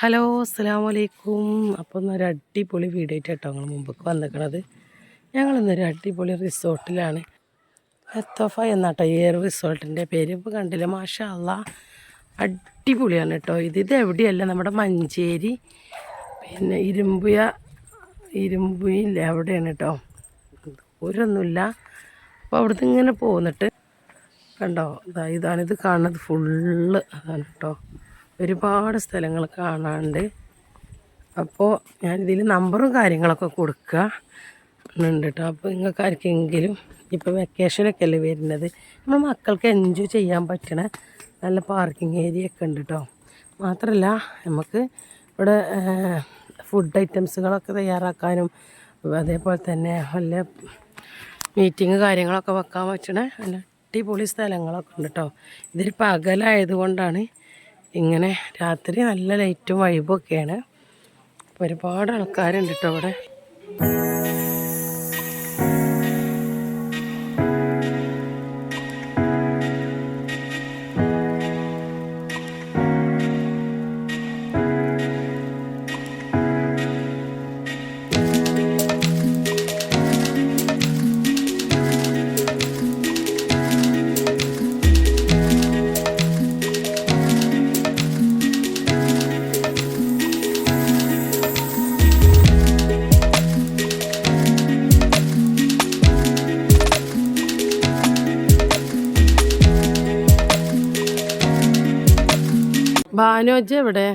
Hello അസ്സാം വലൈക്കും അപ്പോൾ ഇന്നൊരു അടിപൊളി വീഡിയോ ആയിട്ട് ഞങ്ങൾ മുമ്പൊക്കെ വന്നിക്കണത്. ഞങ്ങളിന്നൊരു അടിപൊളി റിസോർട്ടിലാണ്. എത്തോഫ എന്നാട്ടോ ഈ റിസോർട്ടിന്റെ പേര്. ഇപ്പോൾ കണ്ടില്ല മാഷാ അടിപൊളിയാണ് കേട്ടോ. ഇത് ഇത് എവിടെയല്ല? നമ്മുടെ മഞ്ചേരി പിന്നെ ഇരുമ്പുയ ഇരുമ്പുയില്ല അവിടെയാണ് കേട്ടോ. ദൂരമൊന്നുമില്ല അപ്പോൾ അവിടുന്ന് ഇങ്ങനെ പോന്നിട്ട് കണ്ടോ? ഇതാ ഇത് കാണുന്നത്. ഫുള്ള് അതാണ് കേട്ടോ. ഒരുപാട് സ്ഥലങ്ങൾ കാണാനുണ്ട്. അപ്പോൾ ഞാനിതിൽ നമ്പറും കാര്യങ്ങളൊക്കെ കൊടുക്കുക ഉണ്ട് കേട്ടോ അപ്പോൾ നിങ്ങൾക്ക് ആർക്കെങ്കിലും ഇപ്പോൾ വെക്കേഷനൊക്കെ അല്ലേ വരുന്നത്? നമ്മൾ മക്കൾക്ക് എൻജോയ് ചെയ്യാൻ പറ്റണ നല്ല പാർക്കിംഗ് ഏരിയ ഒക്കെ ഉണ്ട് കേട്ടോ മാത്രമല്ല നമുക്ക് ഇവിടെ ഫുഡ് ഐറ്റംസുകളൊക്കെ തയ്യാറാക്കാനും അതേപോലെ തന്നെ വല്ല മീറ്റിംഗ് കാര്യങ്ങളൊക്കെ വെക്കാൻ പറ്റണ നല്ല അടിപൊളി സ്ഥലങ്ങളൊക്കെ ഉണ്ട് കേട്ടോ ഇതൊരു പകലായതുകൊണ്ടാണ് ഇങ്ങനെ രാത്രി നല്ല ലൈറ്റും വൈബും ഒക്കെയാണ്. ഒരുപാട് ആൾക്കാരുണ്ട് കേട്ടോ അവിടെ. ഭാനുജ് എവിടെ?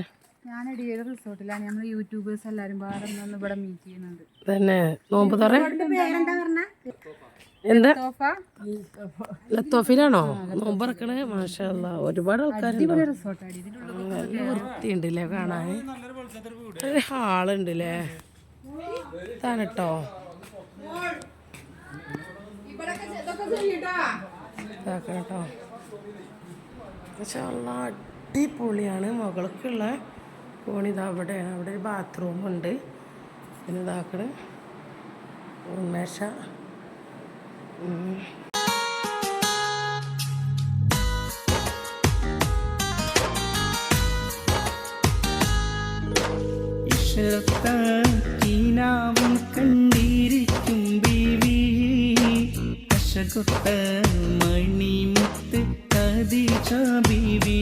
ഞാൻ അടിയേത് റിസോർട്ടിലാണ്? നമ്മൾ യൂട്യൂബേഴ്സ് എല്ലാരും പാടെ ഇവിടെ മീറ്റ് ചെയ്യുന്നുണ്ട്. തന്നെ. നോമ്പ് തുറ എന്താ? സോഫ ലത്തോഫിലാണോ? നോമ്പ് ഇറക്കണേ മാഷാ. ഒരുപാട് ആൾക്കാരുണ്ടോ? നല്ല വൃത്തിയുണ്ടല്ലേ കാണാൻ? ഒരു ഹാളുണ്ടല്ലേ? താനട്ടോ കേട്ടോ പക്ഷെ അടിപൊളിയാണ്. മുകൾക്കുള്ള കോണിതാ അവിടെയാണ് അവിടെ. ഒരു ബാത്റൂം ഉണ്ട്. പിന്നെ ഇതാക്കണ് ഉന്മേഷ. ഇഷത്താക്കിനാവും കണ്ടിരിക്കും ബീവി. അശകൊത്ത മണിമുത്ത് കദിജ ബീവി.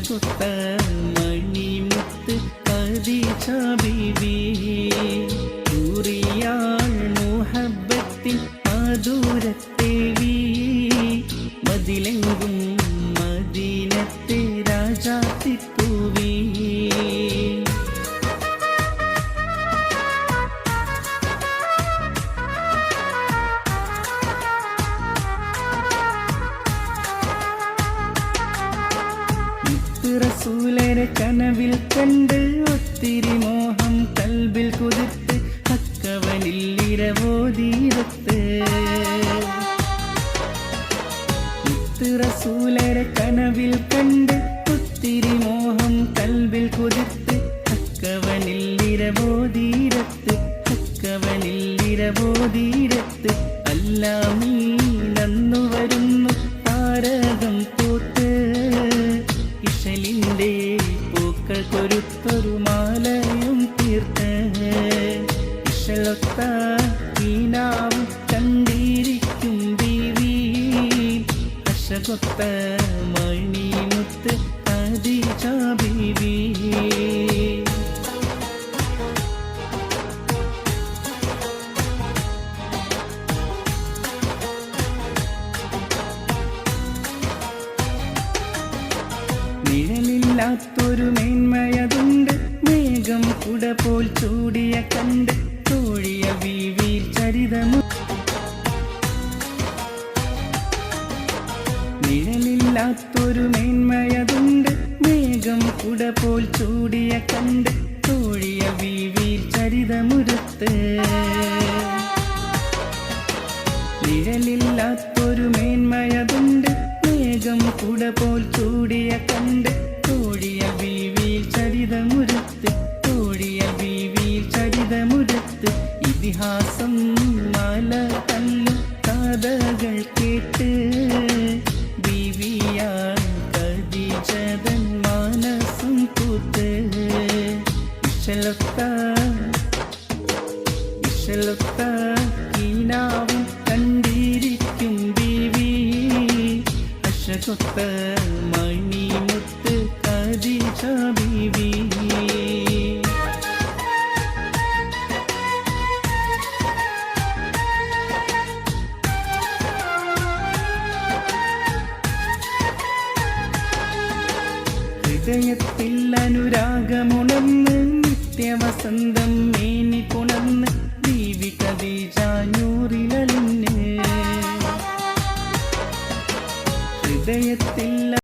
അശകൊത്ത മണിമുത്ത് കദിജ ബീവി ൂറിയാൾ മുഹബത്തിൽ മധുരത്തേവി മതിലെങ്കും കനവിൽ കണ്ട് ഒത്തിരി മോഹം കൽബിൽ കുതിർത്ത് ഇരവോതീരത്ത് റസൂലരെ കനവിൽ കണ്ട് ഒത്തിരി മോഹം കൽബിൽ കുതിർത്ത് അക്കവനിൽ ഇരവോതീരത്ത് അക്കവനിൽ അല്ലാമീ നന്നു വരുന്നു ഇഷലൊത്ത ഈനാവും കണ്ടിരിക്കും ബീവി മണിമുത്ത് ബീവി നിഴലില്ലാത്തൊരു മേന്മയതുണ്ട്. മേഘം കുട പോൽ ചൂടിയ കണ്ട് തോഴിയ വീവി ചരിതമു. നിഴലില്ലാത്തൊരു മേന്മയതുണ്ട്. മേഘം കുട പോൽ ചൂടിയ കണ്ട് തോഴിയ വീവി ചരിതമുരത്ത്. ഇതിഹാസം മല തന്നു കഥകൾ കേട്ട് ബീവിയാൽ കതിജതൻ മനസ്സും കൂത്ത് ഇശലൊത്ത ഇശലൊത്ത കീനാവും കണ്ടിരിക്കും ബീവി. അശകൊത്ത ഹൃദയത്തിൽ അനുരാഗമുണർന്ന് നിത്യവസന്തം മേനി പുണർന്ന് ദീവി കദീജാഞ്ഞൂറിലലിഞ്ഞ് ഹൃദയത്തിൽ